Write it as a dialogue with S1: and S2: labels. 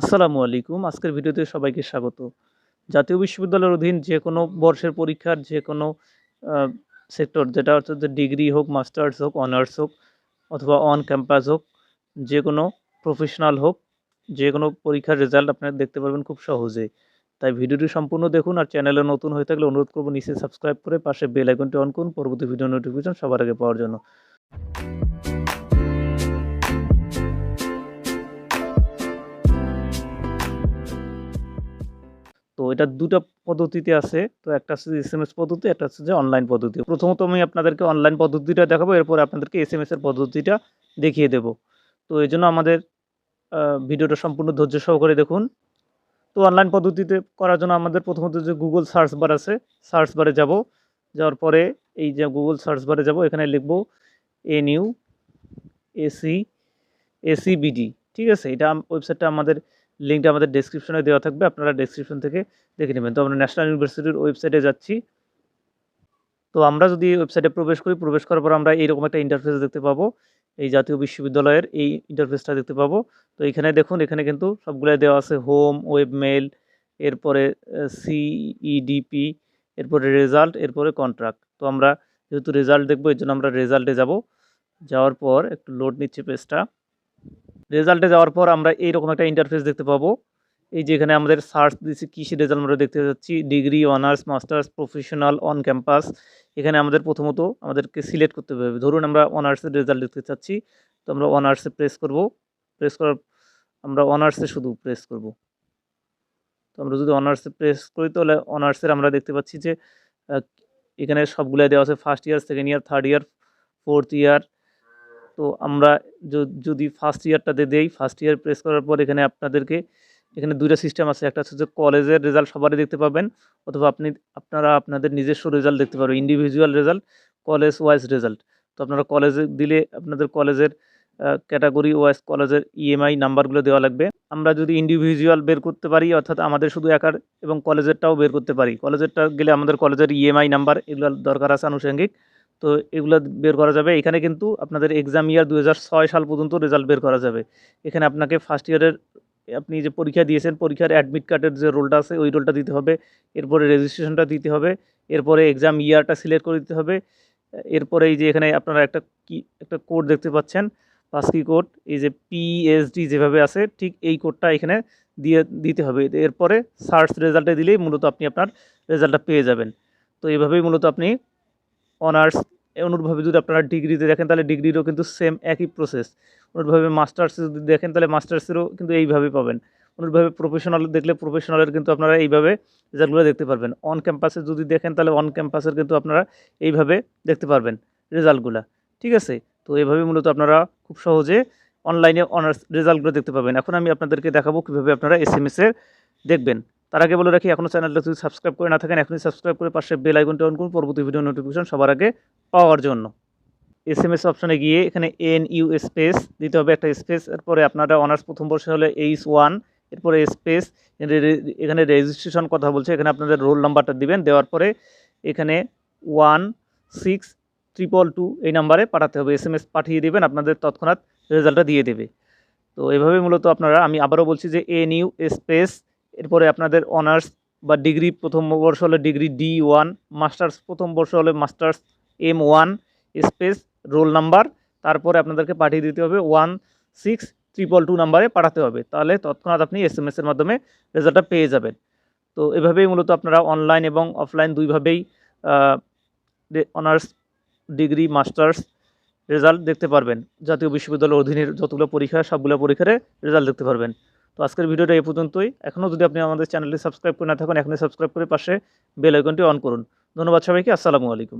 S1: আসসালামু আলাইকুম। আজকের ভিডিওতে সবাইকে স্বাগত। জাতীয় বিশ্ববিদ্যালয়ের অধীন যে কোনো বর্ষের পরীক্ষার যে কোনো সেক্টর, যেটা হচ্ছে ডিগ্রি হোক, মাস্টার্স হোক, অনার্স হোক, অথবা অন ক্যাম্পাস হোক যে কোনো প্রফেশনাল হোক যে কোনো পরীক্ষার রেজাল্ট আপনারা দেখতে পারবেন খুব সহজেই। তাই ভিডিওটি সম্পূর্ণ দেখুন আর চ্যানেলে নতুন হয়ে থাকলে অনুরোধ করব নিচে সাবস্ক্রাইব করে পাশে বেল আইকনটি অন করুন। পরবর্তী ভিডিও নোটিফিকেশন সবার আগে পাওয়ার জন্য। তো এটা দুটো পদ্ধতিতে আছে। তো একটা হচ্ছে এস এম এস পদ্ধতি, একটা হচ্ছে যে অনলাইন পদ্ধতি। প্রথমত আমি আপনাদেরকে অনলাইন পদ্ধতিটা দেখাবো, এরপর আপনাদেরকে এস এম এস এর পদ্ধতিটা দেখিয়ে দেব। তো এই জন্য আমাদের ভিডিওটা সম্পূর্ণ ধৈর্য সহকারে দেখুন। তো অনলাইন পদ্ধতিতে করার জন্য আমাদের প্রথমত যে গুগল সার্চ বার আছে সার্চ বারে যাব। যাওয়ার পরে এই যে গুগল সার্চ বারে যাব, এখানে লিখব এন ইউ এসি এসিবিডি ঠিক আছে? এটা ওয়েবসাইটটা আমাদের লিঙ্কটা আমাদের ডেসক্রিপশনে দেওয়া থাকবে, আপনারা ডেসক্রিপশন থেকে দেখে নেবেন। তো আমরা ন্যাশনাল ইউনিভার্সিটির ওয়েবসাইটে যাচ্ছি। তো আমরা যদি ওয়েবসাইটে প্রবেশ করি, প্রবেশ করার পর আমরা এইরকম একটা ইন্টারফেস দেখতে পাবো। এই জাতীয় বিশ্ববিদ্যালয়ের এই ইন্টারফেসটা দেখতে পাবো। তো এখানে দেখুন, এখানে কিন্তু সবগুলাই দেওয়া আছে। হোম ওয়েব মেল এরপরে সিইডিপি এরপরে রেজাল্ট এরপরে কন্ট্রাক্ট তো আমরা যেহেতু রেজাল্ট দেখব, এর জন্য আমরা রেজাল্টে যাব। যাওয়ার পর একটু লোড নিচ্ছে পেজটা রেজাল্টে যাওয়ার পর আমরা এইরকম একটা ইন্টারফেস দেখতে পাবো। এই যে এখানে আমাদের সার্চ দিচ্ছি কৃষি রেজাল্ট আমরা দেখতে যাচ্ছি? Degree honours masters professional on campus এখানে আমাদের প্রথমত আমাদেরকে সিলেক্ট করতে হবে। ধরুন আমরা অনার্সের রেজাল্ট দেখতে চাচ্ছি, তো আমরা অনার্সে প্রেস করব। প্রেস করার, আমরা অনার্সে শুধু প্রেস করব। তো আমরা যদি অনার্সে প্রেস করি, তাহলে অনার্সের আমরা দেখতে পাচ্ছি যে এখানে সবগুলাই দেওয়া আছে। First year second year third year fourth year তো আমরা যদি ফার্স্ট ইয়ারটাতে দেই ফার্স্ট ইয়ার প্রেস করার পর এখানে আপনাদেরকে, এখানে দুইটা সিস্টেম আছে। একটা হচ্ছে যে কলেজের রেজাল্ট সবারই দেখতে পাবেন, অথবা আপনি, আপনারা আপনাদের নিজস্ব রেজাল্ট দেখতে পারবেন individual result college wise result তো আপনারা কলেজে দিলে আপনাদের কলেজের ক্যাটাগরি ওয়াইজ কলেজের ইএমআই নাম্বারগুলো দেওয়া লাগবে। আমরা যদি ইন্ডিভিজুয়াল বের করতে পারি, অর্থাৎ আমাদের শুধু একার এবং কলেজেরটাও বের করতে পারি। কলেজেরটা গেলে আমাদের কলেজের ইএমআই নাম্বার এগুলো দরকার আছে আনুষঙ্গিক। তো এগুলো বের করা যাবে। এখানে কিন্তু আপনাদের এক্সাম ইয়ার দু হাজার ছয় সাল পর্যন্ত রেজাল্ট বের করা যাবে। এখানে আপনাকে ফার্স্ট ইয়ারের আপনি যে পরীক্ষা দিয়েছেন, পরীক্ষার অ্যাডমিট কার্ডের যে রোলটা আছে, ওই রোলটা দিতে হবে। এরপরে রেজিস্ট্রেশনটা দিতে হবে। এরপরে এক্সাম ইয়ারটা সিলেক্ট করে দিতে হবে। এরপরে এই যে এখানে আপনারা একটা কি, একটা কোড দেখতে পাচ্ছেন পাসকি কোড এই যে পিএসডি যেভাবে আছে, ঠিক এই কোডটা এখানে দিয়ে, দিতে হবে। এরপরে সার্চ রেজাল্টে দিলেই মূলত আপনি আপনার রেজাল্টটা পেয়ে যাবেন। তো এইভাবেই মূলত আপনি অনার্স অনুরূপভাবে যদি আপনারা ডিগ্রিতে দেখেন, তাহলে ডিগ্রিরও কিন্তু সেম একই প্রসেস অনুরূপভাবে মাস্টার্সে যদি দেখেন, তাহলে মাস্টার্সেরও কিন্তু এইভাবে পাবেন। অনুরূপভাবে প্রফেশনাল দেখলে প্রফেশনালের কিন্তু আপনারা এইভাবে রেজাল্টগুলো দেখতে পারবেন। অন ক্যাম্পাসে যদি দেখেন, তাহলে অন ক্যাম্পাসের কিন্তু আপনারা এইভাবে দেখতে পারবেন রেজাল্টগুলো ঠিক আছে? তো এইভাবে মূলত আপনারা খুব সহজে অনলাইনে অনার্স রেজাল্টগুলো দেখতে পাবেন। এখন আমি আপনাদেরকে দেখাবো কীভাবে আপনারা এস এম এসের দেখবেন। তার আগে বলে রাখি এখনও চ্যানেলটা যদি সাবস্ক্রাইব করে না থাকেন, এখনই সাবস্ক্রাইব করে পাশে বেল আইকনটা অন করুন, পরবর্তী ভিডিও নোটিফিকেশন সবার আগে পাওয়ার জন্য। এস এম এস অপশনে গিয়ে এখানে এন ইউ স্পেস দিতে হবে একটা স্পেস এরপরে আপনারা অনার্স প্রথম বর্ষে হলে এইচ ওয়ান এরপরে স্পেস এখানে রেজিস্ট্রেশন কথা বলছে, এখানে আপনাদের রোল নাম্বারটা দিবেন, দেওয়ার পরে এখানে ওয়ান সিক্স ট্রিপল টু এই নাম্বারে পাঠাতে হবে। এস এম এস পাঠিয়ে দেবেন, আপনাদের তৎক্ষণাৎ রেজাল্টটা দিয়ে দেবে। তো এভাবে মূলত আপনারা, আমি আবারও বলছি যে এন ইউ স্পেস এরপরে আপনাদের অনার্স বা ডিগ্রি প্রথম বর্ষ হলে ডিগ্রি ডি ওয়ান মাস্টার্স প্রথম বর্ষ হলে masters M one space roll number তারপরে আপনাদেরকে পাঠিয়ে দিতে হবে ওয়ান সিক্স ট্রিপল টু নাম্বারে পাঠাতে হবে। তাহলে তৎক্ষণাৎ আপনি এস এম এসের মাধ্যমে রেজাল্টটা পেয়ে যাবেন। তো এভাবেই মূলত আপনারা অনলাইন এবং অফলাইন দুইভাবেই অনার্স ডিগ্রি মাস্টার্স রেজাল্ট দেখতে পারবেন। জাতীয় বিশ্ববিদ্যালয়ের অধীনের যতগুলো পরীক্ষা, সবগুলো পরীক্ষার রেজাল্ট দেখতে পারবেন। তো আজকের ভিডিওটা এই পর্যন্তই। এখনও যদি আপনি আমাদের চ্যানেলটি সাবস্ক্রাইব করে না থাকেন, এখনই সাবস্ক্রাইব করে পাশে বেল আইকনটি অন করুন। ধন্যবাদ সবাইকে, আসসালামু আলাইকুম।